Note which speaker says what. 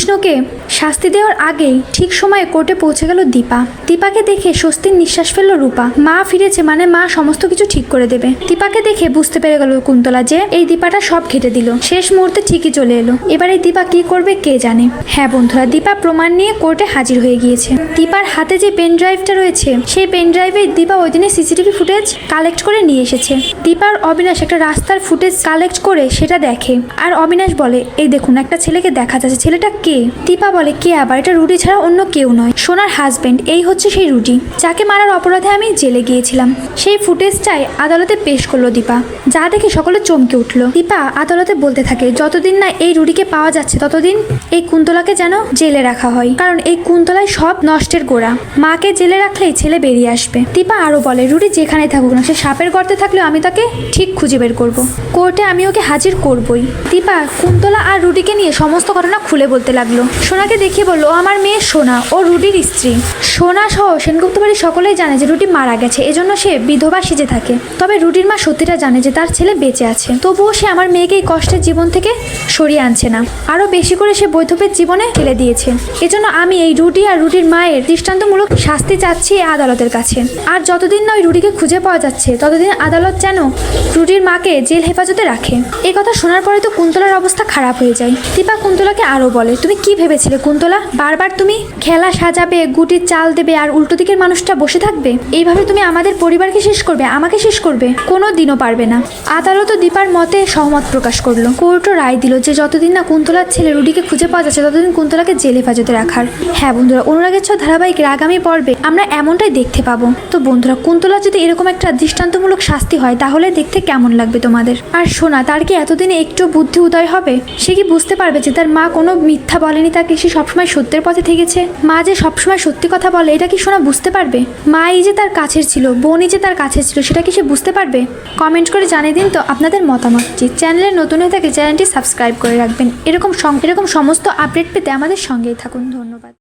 Speaker 1: কৃষ্ণকে শাস্তি দেওয়ার আগেই ঠিক সময়ে কোর্টে পৌঁছে গেল দীপা। দীপাকে দেখে স্বস্তির নিঃশ্বাস ফেলল রূপা। মা ফিরেছে মানে মা সমস্ত কিছু ঠিক করে দেবে। দীপাকে দেখে বুঝতে পেরে গেল কুন্তলা যে এই দীপাটা সব ঘেটে দিল। শেষ মুহূর্তে ঠিকই চলে এলো। এবার এই দীপা কি করবে কে জানে? হ্যাঁ বন্ধুরা, দীপা প্রমাণ নিয়ে কোর্টে হাজির হয়ে গিয়েছে। দীপার হাতে যে পেন ড্রাইভটা রয়েছে, সেই পেন ড্রাইভে দীপা ওই দিনে সিসিটিভি ফুটেজ কালেক্ট করে নিয়ে এসেছে। দীপার অবিনাশ একটা রাস্তার ফুটেজ কালেক্ট করে সেটা দেখে। আর অবিনাশ বলে, এই দেখুন, একটা ছেলেকে দেখা যাচ্ছে। ছেলেটা কে? দীপা বলে, কে আবার? এটা রুটি ছাড়া অন্য কেউ নয়। সোনার হাজবেন্ড এই হচ্ছে সেই রুটি। যাকে মারার অপরাধে আমি জেলে গিয়েছিলাম। সেই ফুটেজটাই আদালতে পেশ করল দীপা। যা দেখে সকলে চমকে উঠল। দীপা আদালতে বলতে থাকে, যতদিন না এই রুটিকে পাওয়া যাচ্ছে, ততদিন এই কুন্তলাকে যেন জেলে রাখা হয়। কারণ এই কুন্তলায় সব নষ্টের গোড়া। মাকে জেলে রাখলেই ছেলে বেরিয়ে আসবে। দীপা আরও বলে, রুটি যেখানে থাকুক না, সে সাপের গর্তে থাকলেও আমি তাকে ঠিক খুঁজে বের করব। কোর্টে আমি ওকে হাজির করবই। দীপা, কুন্তলা আর রুটিকে নিয়ে সমস্ত ঘটনা খুলে বলতে লাগল। সোনাকে দেখিয়ে বলল, আমার মেয়ে সোনা, ও রুটির স্ত্রী। সোনা সহ সেনগুপ্ত বাড়ির সকলেই জানে যে রুটি মারা গেছে, এজন্য সে বিধবা সেজে থাকে। তবে রুটির মা সত্যিটা জানে যে তার ছেলে বেঁচে আছে। তবুও সে আমার মেয়েকে এই কষ্টের জীবন থেকে সরিয়ে আনছে না। আরও বেশি করে সে বৈধবের জীবনে ফেলে দিয়েছে। এজন্য আমি এই রুটি আর রুটির মায়ের দৃষ্টান্তমূলক শাস্তি চাচ্ছি এই আদালতের কাছে। আর যতদিন না ওই রুটিকে খুঁজে পাওয়া যাচ্ছে, ততদিন আদালত যেন রুটির মাকে জেল হেফাজতে রাখে। এই কথা শোনার পরে তো কুন্তলার অবস্থা খারাপ হয়ে যায়। দীপা কুন্তলাকে আরও বলে তুমি কি ভেবেছিলে, কুন্তলা? বারবার তুমি খেলা সাজাবে, গুটির চাল দেবে আর উল্টো দিকের মানুষটা বসে থাকবে? এইভাবে তুমি আমাদের পরিবারকে শেষ করবে, আমাকে শেষ করবে? কোনো দিনও পারবে না। আদালতও দীপার মতে সহমত প্রকাশ করল। কোর্টও রায় দিল যে যতদিন না কুন্তলার ছেলে রুডিকে খুঁজে পাওয়া যাচ্ছে, ততদিন কুন্তলাকে জেল হেফাজতে রাখার। হ্যাঁ বন্ধুরা, অনুরাগের ছ ধারাবাহিকের আগামী পর্বে আমরা এমনটাই দেখতে পাবো। তো বন্ধুরা, কুন্তলা যদি এরকম একটা দৃষ্টান্তমূলক শাস্তি হয়, তাহলে দেখতে কেমন লাগবে তোমাদের? আর শোনা তার কি এতদিনে একটু বুদ্ধি উদয় হবে? সে কি বুঝতে পারবে যে তার মা কোনো মিথ্যা বলেনি তাকে সে সবসময় সত্যের পথে থেকেছে? মা যে সবসময় সত্যি কথা বলে, এটা কি শোনা বুঝতে পারবে? মা এই যে তার কাছের ছিল বোনই যে তার কাছের ছিল, সেটা কি সে বুঝতে পারবে? কমেন্ট করে জানিয়ে দিন তো আপনাদের মতামত। মতামতটি চ্যানেলে নতুন হয়ে থাকে, চ্যানেলটি সাবস্ক্রাইব করে রাখবেন। এরকম এরকম সমস্ত আপডেট পেতে আমাদের সঙ্গেই থাকুন। ধন্যবাদ।